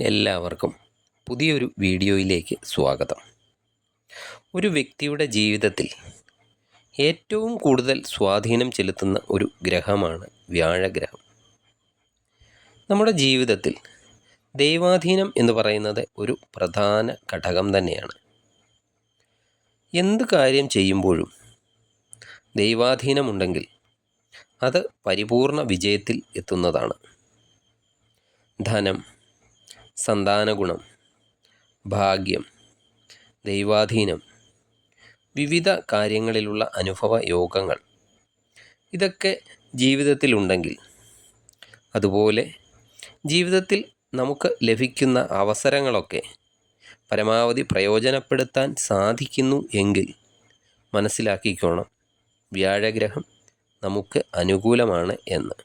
എല്ലാവർക്കും പുതിയൊരു വീഡിയോയിലേക്ക് സ്വാഗതം. ഒരു വ്യക്തിയുടെ ജീവിതത്തിൽ ഏറ്റവും കൂടുതൽ സ്വാധീനം ചെലുത്തുന്ന ഒരു ഗ്രഹമാണ് വ്യാഴഗ്രഹം. നമ്മുടെ ജീവിതത്തിൽ ദൈവാധീനം എന്ന് പറയുന്നത് ഒരു പ്രധാന ഘടകം തന്നെയാണ്. എന്ത് കാര്യം ചെയ്യുമ്പോഴും ദൈവാധീനമുണ്ടെങ്കിൽ അത് പരിപൂർണ വിജയത്തിൽ എത്തുന്നതാണ്. ധനം സന്താനഗുണം ഭാഗ്യം ദൈവാധീനം വിവിധ കാര്യങ്ങളിലുള്ള അനുഭവ യോഗങ്ങൾ. ഇതൊക്കെ ജീവിതത്തിലുണ്ടെങ്കിൽ അതുപോലെ ജീവിതത്തിൽ നമുക്ക് ലഭിക്കുന്ന അവസരങ്ങളൊക്കെ പരമാവധി പ്രയോജനപ്പെടുത്താൻ സാധിക്കുന്നു എങ്കിൽ മനസ്സിലാക്കിക്കോണം വ്യാഴഗ്രഹം നമുക്ക് അനുകൂലമാണ് എന്ന്.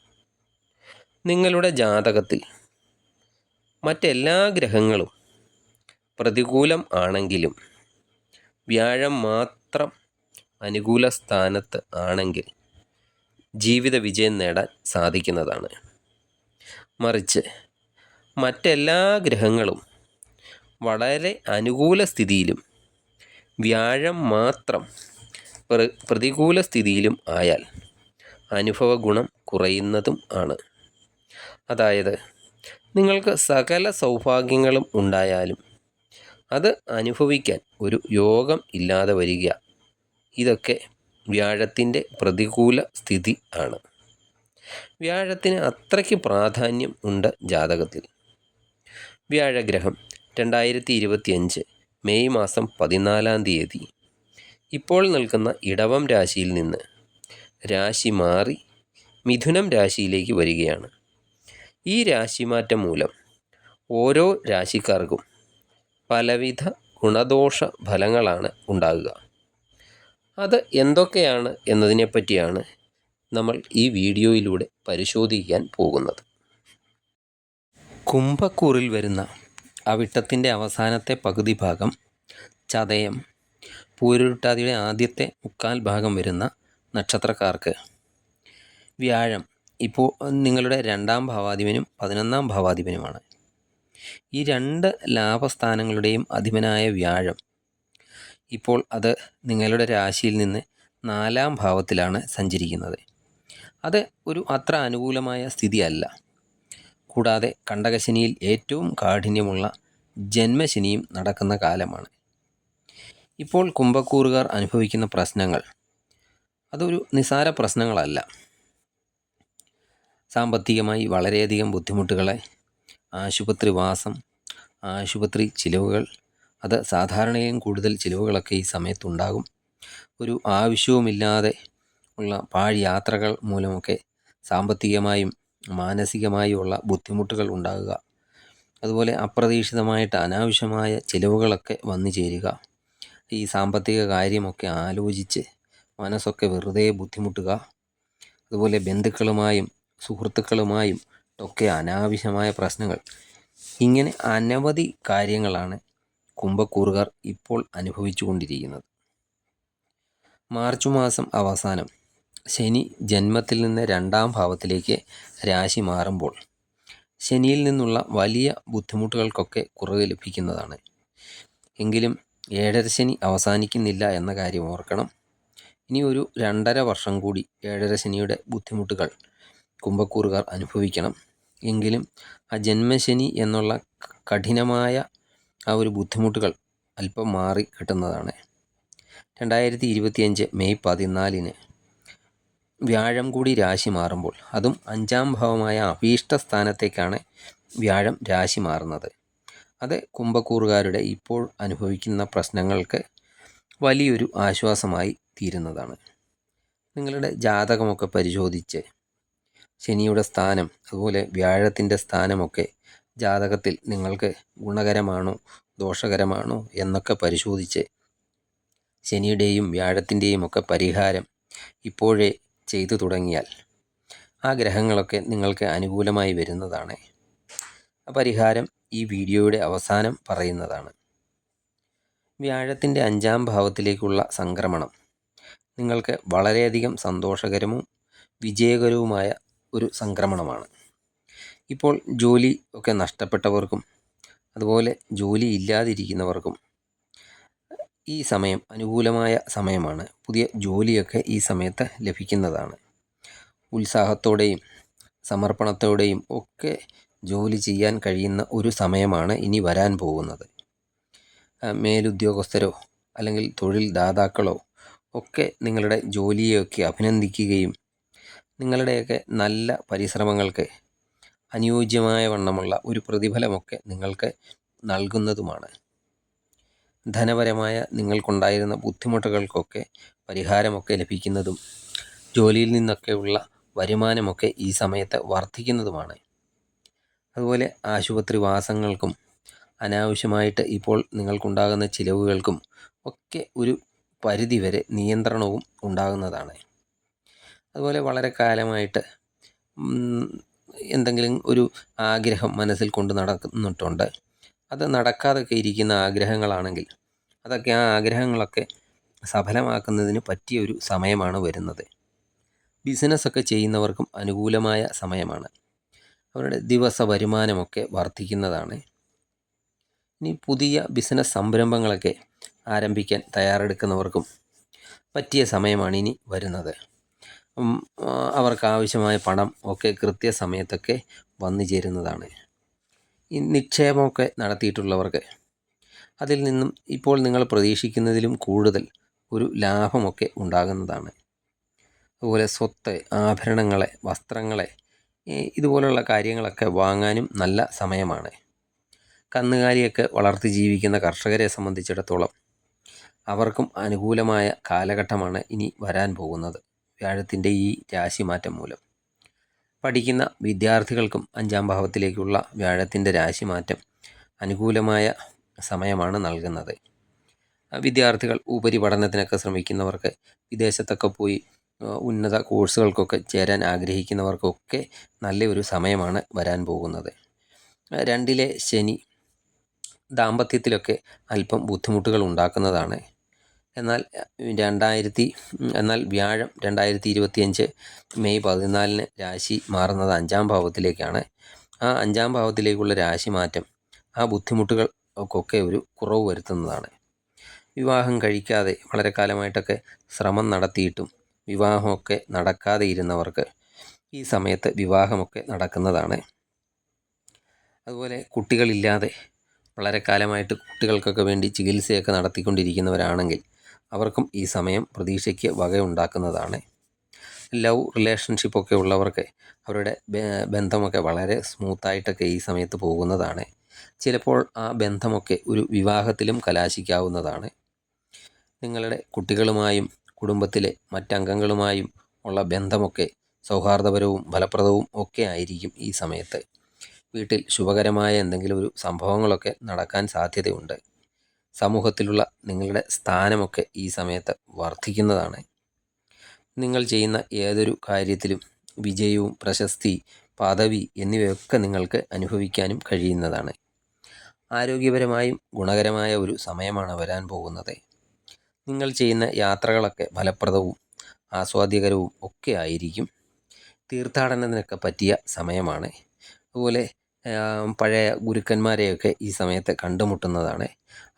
നിങ്ങളുടെ ജാതകത്തിൽ മറ്റെല്ലാ ഗ്രഹങ്ങളും പ്രതികൂലം ആണെങ്കിലും വ്യാഴം മാത്രം അനുകൂല സ്ഥാനത്ത് ആണെങ്കിൽ ജീവിത വിജയം നേടാൻ സാധിക്കുന്നതാണ്. മറിച്ച് മറ്റെല്ലാ ഗ്രഹങ്ങളും വളരെ അനുകൂല സ്ഥിതിയിലും വ്യാഴം മാത്രം പ്ര- പ്രതികൂല സ്ഥിതിയിലും ആയാൽ അനുഭവ ഗുണം കുറയുന്നതും ആണ്. അതായത് നിങ്ങൾക്ക് സകല സൗഭാഗ്യങ്ങളും ഉണ്ടായാലും അത് അനുഭവിക്കാൻ ഒരു യോഗം ഇല്ലാതെ വരിക. ഇതൊക്കെ വ്യാഴത്തിന്റെ പ്രതികൂല സ്ഥിതി ആണ്. വ്യാഴത്തിന് അത്രയ്ക്ക് പ്രാധാന്യം ഉണ്ട് ജാതകത്തിൽ. വ്യാഴഗ്രഹം രണ്ടായിരത്തി ഇരുപത്തിയഞ്ച് മെയ് മാസം പതിനാലാം തീയതി. ഇപ്പോൾ നിൽക്കുന്ന ഇടവം രാശിയിൽ നിന്ന് രാശി മാറി മിഥുനം രാശിയിലേക്ക് വരികയാണ്. ഈ രാശിമാറ്റം മൂലം ഓരോ രാശിക്കാർക്കും പലവിധ ഗുണദോഷ ഫലങ്ങളാണ് ഉണ്ടാകുക. അത് എന്തൊക്കെയാണ് എന്നതിനെപ്പറ്റിയാണ് നമ്മൾ ഈ വീഡിയോയിലൂടെ പരിശോധിക്കാൻ പോകുന്നത്. കുംഭക്കൂറിൽ വരുന്ന അവിട്ടത്തിന്റെ അവസാനത്തെ പകുതി ഭാഗം ചതയം പൂരുട്ടാതിയുടെ ആദ്യത്തെ മുക്കാൽ ഭാഗം വരുന്ന നക്ഷത്രക്കാർക്ക് വ്യാഴം ഇപ്പോൾ നിങ്ങളുടെ രണ്ടാം ഭാവാധിപനും പതിനൊന്നാം ഭാവാധിപനുമാണ്. ഈ രണ്ട് ലാഭസ്ഥാനങ്ങളുടെയും അധിപനായ വ്യാഴം ഇപ്പോൾ അത് നിങ്ങളുടെ രാശിയിൽ നിന്ന് നാലാം ഭാവത്തിലാണ് സഞ്ചരിക്കുന്നത്. അത് ഒരു അത്ര അനുകൂലമായ സ്ഥിതിയല്ല. കൂടാതെ കണ്ടകശനിയിൽ ഏറ്റവും കാഠിന്യമുള്ള ജന്മശനിയും നടക്കുന്ന കാലമാണ്. ഇപ്പോൾ കുംഭക്കൂറുകാർ അനുഭവിക്കുന്ന പ്രശ്നങ്ങൾ അതൊരു നിസാര പ്രശ്നങ്ങളല്ല. സാമ്പത്തികമായി വളരെയധികം ബുദ്ധിമുട്ടുകളെ ആശുപത്രി വാസം ആശുപത്രി ചിലവുകൾ അത് സാധാരണയും കൂടുതൽ ചിലവുകളൊക്കെ ഈ സമയത്തുണ്ടാകും. ഒരു ആവശ്യവുമില്ലാതെ ഉള്ള പാഴ് യാത്രകൾ മൂലമൊക്കെ സാമ്പത്തികമായും മാനസികമായുമുള്ള ബുദ്ധിമുട്ടുകൾ ഉണ്ടാകുക. അതുപോലെ അപ്രതീക്ഷിതമായിട്ട് അനാവശ്യമായ ചിലവുകളൊക്കെ വന്നു ചേരുക. ഈ സാമ്പത്തിക കാര്യമൊക്കെ ആലോചിച്ച് മനസ്സൊക്കെ വെറുതെ ബുദ്ധിമുട്ടുക. അതുപോലെ ബന്ധുക്കളുമായും സുഹൃത്തുക്കളുമായും ഒക്കെ അനാവശ്യമായ പ്രശ്നങ്ങൾ. ഇങ്ങനെ അനവധി കാര്യങ്ങളാണ് കുംഭക്കൂറുകാർ ഇപ്പോൾ അനുഭവിച്ചു കൊണ്ടിരിക്കുന്നത് മാർച്ച് മാസം അവസാനം ശനി ജന്മത്തിൽ നിന്ന് രണ്ടാം ഭാവത്തിലേക്ക് രാശി മാറുമ്പോൾ ശനിയിൽ നിന്നുള്ള വലിയ ബുദ്ധിമുട്ടുകൾക്കൊക്കെ കുറവ് ലഭിക്കുന്നതാണ്. എങ്കിലും ഏഴര ശനി അവസാനിക്കുന്നില്ല എന്ന കാര്യം ഓർക്കണം. ഇനി ഒരു രണ്ടര വർഷം കൂടി ഏഴര ശനിയുടെ ബുദ്ധിമുട്ടുകൾ കുംഭക്കൂറുകാർ അനുഭവിക്കണം. എങ്കിലും ആ ജന്മശനി എന്നുള്ള കഠിനമായ ആ ഒരു ബുദ്ധിമുട്ടുകൾ അല്പം മാറി കിട്ടുന്നതാണ്. രണ്ടായിരത്തി ഇരുപത്തിയഞ്ച് മെയ് പതിനാലിന് വ്യാഴം കൂടി രാശി മാറുമ്പോൾ അതും അഞ്ചാം ഭാവമായ അഭീഷ്ട സ്ഥാനത്തേക്കാണ് വ്യാഴം രാശി മാറുന്നത്. അത് കുംഭക്കൂറുകാരുടെ ഇപ്പോൾ അനുഭവിക്കുന്ന പ്രശ്നങ്ങൾക്ക് വലിയൊരു ആശ്വാസമായി തീരുന്നതാണ്. നിങ്ങളുടെ ജാതകമൊക്കെ പരിശോധിച്ച് ശനിയുടെ സ്ഥാനം അതുപോലെ വ്യാഴത്തിന്റെ സ്ഥാനമൊക്കെ ജാതകത്തിൽ നിങ്ങൾക്ക് ഗുണകരമാണോ ദോഷകരമാണോ എന്നൊക്കെ പരിശോധിച്ച് ശനിയുടെയും വ്യാഴത്തിന്റെയും ഒക്കെ പരിഹാരം ഇപ്പോഴേ ചെയ്തു തുടങ്ങിയാൽ ആ ഗ്രഹങ്ങളൊക്കെ നിങ്ങൾക്ക് അനുകൂലമായി വരുന്നതാണ്. ആ പരിഹാരം ഈ വീഡിയോയുടെ അവസാനം പറയുന്നതാണ്. വ്യാഴത്തിന്റെ അഞ്ചാം ഭാവത്തിലേക്കുള്ള സംക്രമണം നിങ്ങൾക്ക് വളരെയധികം സന്തോഷകരവും വിജയകരവുമായ ഒരു സംക്രമണമാണ്. ഇപ്പോൾ ജോലി ഒക്കെ നഷ്ടപ്പെട്ടവർക്കും അതുപോലെ ജോലി ഇല്ലാതിരിക്കുന്നവർക്കും ഈ സമയം അനുകൂലമായ സമയമാണ്. പുതിയ ജോലിയൊക്കെ ഈ സമയത്ത് ലഭിക്കുന്നതാണ്. ഉത്സാഹത്തോടെയും സമർപ്പണത്തോടെയും ഒക്കെ ജോലി ചെയ്യാൻ കഴിയുന്ന ഒരു സമയമാണ് ഇനി വരാൻ പോകുന്നത്. മേലുദ്യോഗസ്ഥരോ അല്ലെങ്കിൽ തൊഴിൽ ദാതാക്കളോ ഒക്കെ നിങ്ങളുടെ ജോലിയെയൊക്കെ അഭിനന്ദിക്കുകയും നിങ്ങളുടെയൊക്കെ നല്ല പരിശ്രമങ്ങൾക്ക് അനുയോജ്യമായ വണ്ണമുള്ള ഒരു പ്രതിഫലമൊക്കെ നിങ്ങൾക്ക് നൽകുന്നതുമാണ്. ധനപരമായ നിങ്ങൾക്കുണ്ടായിരുന്ന ബുദ്ധിമുട്ടുകൾക്കൊക്കെ പരിഹാരമൊക്കെ ലഭിക്കുന്നതും ജോലിയിൽ നിന്നൊക്കെയുള്ള വരുമാനമൊക്കെ ഈ സമയത്ത് വർദ്ധിക്കുന്നതുമാണ്. അതുപോലെ ആശുപത്രി വാസങ്ങൾക്കും അനാവശ്യമായിട്ട് ഇപ്പോൾ നിങ്ങൾക്കുണ്ടാകുന്ന ചിലവുകൾക്കും ഒക്കെ ഒരു പരിധിവരെ നിയന്ത്രണവും ഉണ്ടാകുന്നതാണ്. അതുപോലെ വളരെ കാലമായിട്ട് എന്തെങ്കിലും ഒരു ആഗ്രഹം മനസ്സിൽ കൊണ്ട് നടക്കുന്നിട്ടുണ്ട്. അത് നടക്കാതൊക്കെ ഇരിക്കുന്ന ആഗ്രഹങ്ങളാണെങ്കിൽ അതൊക്കെ ആ ആഗ്രഹങ്ങളൊക്കെ സഫലമാക്കുന്നതിന് പറ്റിയ ഒരു സമയമാണ് വരുന്നത്. ബിസിനസ്സൊക്കെ ചെയ്യുന്നവർക്കും അനുകൂലമായ സമയമാണ്. അവരുടെ ദിവസ വരുമാനമൊക്കെ വർദ്ധിക്കുന്നതാണ്. ഇനി പുതിയ ബിസിനസ് സംരംഭങ്ങളൊക്കെ ആരംഭിക്കാൻ തയ്യാറെടുക്കുന്നവർക്കും പറ്റിയ സമയമാണ് ഇനി വരുന്നത്. അവർക്ക് ആവശ്യമായ പണം ഒക്കെ കൃത്യസമയത്തൊക്കെ വന്നു ചേരുന്നതാണ്. ഈ നിക്ഷേപമൊക്കെ നടത്തിയിട്ടുള്ളവർക്ക് അതിൽ നിന്നും ഇപ്പോൾ നിങ്ങൾ പ്രതീക്ഷിക്കുന്നതിലും കൂടുതൽ ഒരു ലാഭമൊക്കെ ഉണ്ടാകുന്നതാണ്. അതുപോലെ സ്വത്ത് ആഭരണങ്ങളെ വസ്ത്രങ്ങളെ ഇതുപോലുള്ള കാര്യങ്ങളൊക്കെ വാങ്ങാനും നല്ല സമയമാണ്. കന്നുകാലിയൊക്കെ വളർത്തി ജീവിക്കുന്ന കർഷകരെ സംബന്ധിച്ചിടത്തോളം അവർക്കും അനുകൂലമായ കാലഘട്ടമാണ് ഇനി വരാൻ പോകുന്നത്. വ്യാഴത്തിന്റെ ഈ രാശിമാറ്റം മൂലം. പഠിക്കുന്ന വിദ്യാർത്ഥികൾക്കും അഞ്ചാം ഭാവത്തിലേക്കുള്ള വ്യാഴത്തിന്റെ രാശിമാറ്റം അനുകൂലമായ സമയമാണ് നൽകുന്നത്. വിദ്യാർത്ഥികൾ ഉപരിപഠനത്തിനൊക്കെ ശ്രമിക്കുന്നവർക്ക് വിദേശത്തൊക്കെ പോയി ഉന്നത കോഴ്സുകൾക്കൊക്കെ ചേരാൻ ആഗ്രഹിക്കുന്നവർക്കൊക്കെ നല്ലൊരു സമയമാണ് വരാൻ പോകുന്നത്. രണ്ടിലെ ശനി ദാമ്പത്യത്തിലൊക്കെ അല്പം ബുദ്ധിമുട്ടുകൾ ഉണ്ടാക്കുന്നതാണ്. എന്നാൽ രണ്ടായിരത്തി എന്നാൽ വ്യാഴം രണ്ടായിരത്തി ഇരുപത്തിയഞ്ച് മെയ് പതിനാലിന് രാശി മാറുന്നത് അഞ്ചാം ഭാവത്തിലേക്കാണ്. ആ അഞ്ചാം ഭാവത്തിലേക്കുള്ള രാശി മാറ്റം ആ ബുദ്ധിമുട്ടുകൾ ഒക്കെ ഒരു കുറവ് വരുത്തുന്നതാണ്. വിവാഹം കഴിക്കാതെ വളരെ കാലമായിട്ടൊക്കെ ശ്രമം നടത്തിയിട്ടും വിവാഹമൊക്കെ നടക്കാതെ ഇരുന്നവർക്ക് ഈ സമയത്ത് വിവാഹമൊക്കെ നടക്കുന്നതാണ്. അതുപോലെ കുട്ടികളില്ലാതെ വളരെ കാലമായിട്ട് കുട്ടികൾക്കൊക്കെ വേണ്ടി ചികിത്സയൊക്കെ നടത്തിക്കൊണ്ടിരിക്കുന്നവരാണെങ്കിൽ അവർക്കും ഈ സമയം പ്രതീക്ഷയ്ക്ക് വകയുണ്ടാക്കുന്നതാണ്. ലവ് റിലേഷൻഷിപ്പൊക്കെ ഉള്ളവർക്ക് അവരുടെ ബന്ധമൊക്കെ വളരെ സ്മൂത്തായിട്ടൊക്കെ ഈ സമയത്ത് പോകുന്നതാണ്. ചിലപ്പോൾ ആ ബന്ധമൊക്കെ ഒരു വിവാഹത്തിലും കലാശിക്കാവുന്നതാണ്. നിങ്ങളുടെ കുട്ടികളുമായും കുടുംബത്തിലെ മറ്റംഗങ്ങളുമായും ഉള്ള ബന്ധമൊക്കെ സൗഹാർദ്ദപരവും ഫലപ്രദവും ഒക്കെ ആയിരിക്കും ഈ സമയത്ത്. വീട്ടിൽ ശുഭകരമായ എന്തെങ്കിലും ഒരു സംഭവങ്ങളൊക്കെ നടക്കാൻ സാധ്യതയുണ്ട്. സമൂഹത്തിലുള്ള നിങ്ങളുടെ സ്ഥാനമൊക്കെ ഈ സമയത്ത് വർദ്ധിക്കുന്നതാണ് നിങ്ങൾ ചെയ്യുന്ന ഏതൊരു കാര്യത്തിലും വിജയവും പ്രശസ്തി പദവി എന്നിവയൊക്കെ നിങ്ങൾക്ക് അനുഭവിക്കാനും കഴിയുന്നതാണ്. ആരോഗ്യപരമായും ഗുണകരമായ ഒരു സമയമാണ് വരാൻ പോകുന്നത്. നിങ്ങൾ ചെയ്യുന്ന യാത്രകളൊക്കെ ഫലപ്രദവും ആസ്വാദ്യകരവും ഒക്കെ ആയിരിക്കും. തീർത്ഥാടനത്തിനൊക്കെ പറ്റിയ സമയമാണ്. അതുപോലെ പഴയ ഗുരുക്കന്മാരെയൊക്കെ ഈ സമയത്ത് കണ്ടുമുട്ടുന്നതാണ്.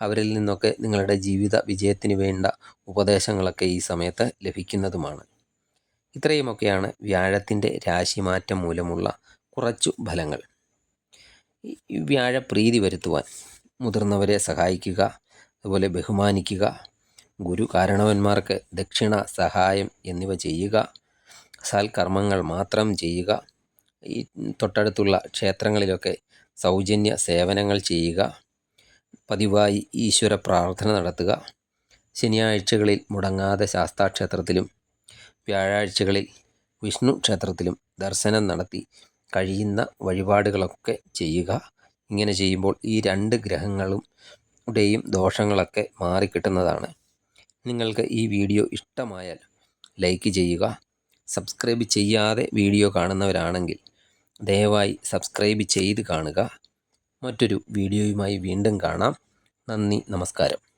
അവരിൽ നിന്നൊക്കെ നിങ്ങളുടെ ജീവിത വിജയത്തിന് വേണ്ട ഉപദേശങ്ങളൊക്കെ ഈ സമയത്ത് ലഭിക്കുന്നതുമാണ്. ഇത്രയുമൊക്കെയാണ് വ്യാഴത്തിന്റെ രാശിമാറ്റം മൂലമുള്ള കുറച്ചു ഫലങ്ങൾ. വ്യാഴപ്രീതി വരുത്തുവാൻ മുതിർന്നവരെ സഹായിക്കുക അതുപോലെ ബഹുമാനിക്കുക ഗുരു കാരണവന്മാർക്ക് ദക്ഷിണ സഹായം എന്നിവ ചെയ്യുക സൽക്കർമ്മങ്ങൾ മാത്രം ചെയ്യുക ഈ തൊട്ടടുത്തുള്ള ക്ഷേത്രങ്ങളിലൊക്കെ സൗജന്യ സേവനങ്ങൾ ചെയ്യുക പതിവായി ഈശ്വര പ്രാർത്ഥന നടത്തുക. ശനിയാഴ്ചകളിൽ മുടങ്ങാതെ ശാസ്താക്ഷേത്രത്തിലും വ്യാഴാഴ്ചകളിൽ വിഷ്ണു ക്ഷേത്രത്തിലും ദർശനം നടത്തി കഴിയുന്ന വഴിപാടുകളൊക്കെ ചെയ്യുക. ഇങ്ങനെ ചെയ്യുമ്പോൾ ഈ രണ്ട് ഗ്രഹങ്ങളും യും ദോഷങ്ങളൊക്കെ മാറിക്കിട്ടുന്നതാണ്. നിങ്ങൾക്ക് ഈ വീഡിയോ ഇഷ്ടമായാൽ ലൈക്ക് ചെയ്യുക. സബ്സ്ക്രൈബ് ചെയ്യാതെ വീഡിയോ കാണുന്നവരാണെങ്കിൽ ദയവായി സബ്സ്ക്രൈബ് ചെയ്ത് കാണുക. മറ്റൊരു വീഡിയോയുമായി വീണ്ടും കാണാം. നന്ദി നമസ്കാരം.